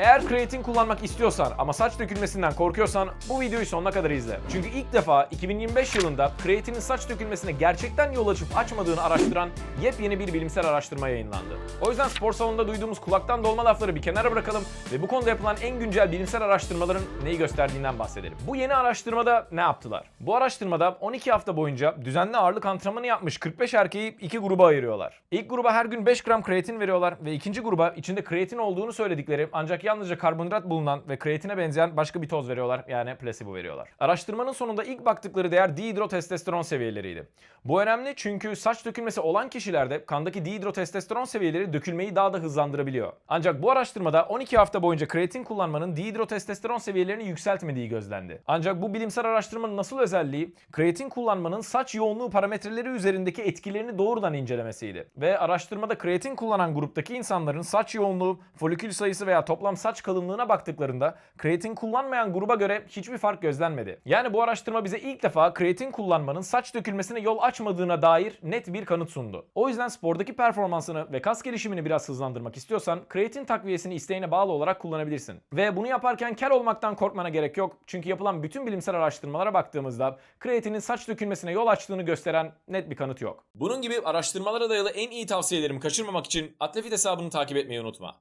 Eğer kreatin kullanmak istiyorsan ama saç dökülmesinden korkuyorsan bu videoyu sonuna kadar izle. Çünkü ilk defa 2025 yılında kreatinin saç dökülmesine gerçekten yol açıp açmadığını araştıran yepyeni bir bilimsel araştırma yayınlandı. O yüzden spor salonunda duyduğumuz kulaktan dolma lafları bir kenara bırakalım ve bu konuda yapılan en güncel bilimsel araştırmaların neyi gösterdiğinden bahsedelim. Bu yeni araştırmada ne yaptılar? Bu araştırmada 12 hafta boyunca düzenli ağırlık antrenmanı yapmış 45 erkeği iki gruba ayırıyorlar. İlk gruba her gün 5 gram kreatin veriyorlar ve ikinci gruba içinde kreatin olduğunu söyledikleri ancak yalnızca karbonhidrat bulunan ve kreatine benzeyen başka bir toz veriyorlar yani placebo veriyorlar. Araştırmanın sonunda ilk baktıkları değer dihidrotestosteron seviyeleriydi. Bu önemli çünkü saç dökülmesi olan kişilerde kandaki dihidrotestosteron seviyeleri dökülmeyi daha da hızlandırabiliyor. Ancak bu araştırmada 12 hafta boyunca kreatin kullanmanın dihidrotestosteron seviyelerini yükseltmediği gözlendi. Ancak bu bilimsel araştırmanın nasıl özelliği kreatin kullanmanın saç yoğunluğu parametreleri üzerindeki etkilerini doğrudan incelemesiydi. Ve araştırmada kreatin kullanan gruptaki insanların saç yoğunluğu, folikül sayısı veya toplam saç kalınlığına baktıklarında kreatin kullanmayan gruba göre hiçbir fark gözlenmedi. Yani bu araştırma bize ilk defa kreatin kullanmanın saç dökülmesine yol açmadığına dair net bir kanıt sundu. O yüzden spordaki performansını ve kas gelişimini biraz hızlandırmak istiyorsan kreatin takviyesini isteğine bağlı olarak kullanabilirsin. Ve bunu yaparken kel olmaktan korkmana gerek yok. Çünkü yapılan bütün bilimsel araştırmalara baktığımızda kreatinin saç dökülmesine yol açtığını gösteren net bir kanıt yok. Bunun gibi araştırmalara dayalı en iyi tavsiyelerimi kaçırmamak için Atlefit hesabını takip etmeyi unutma.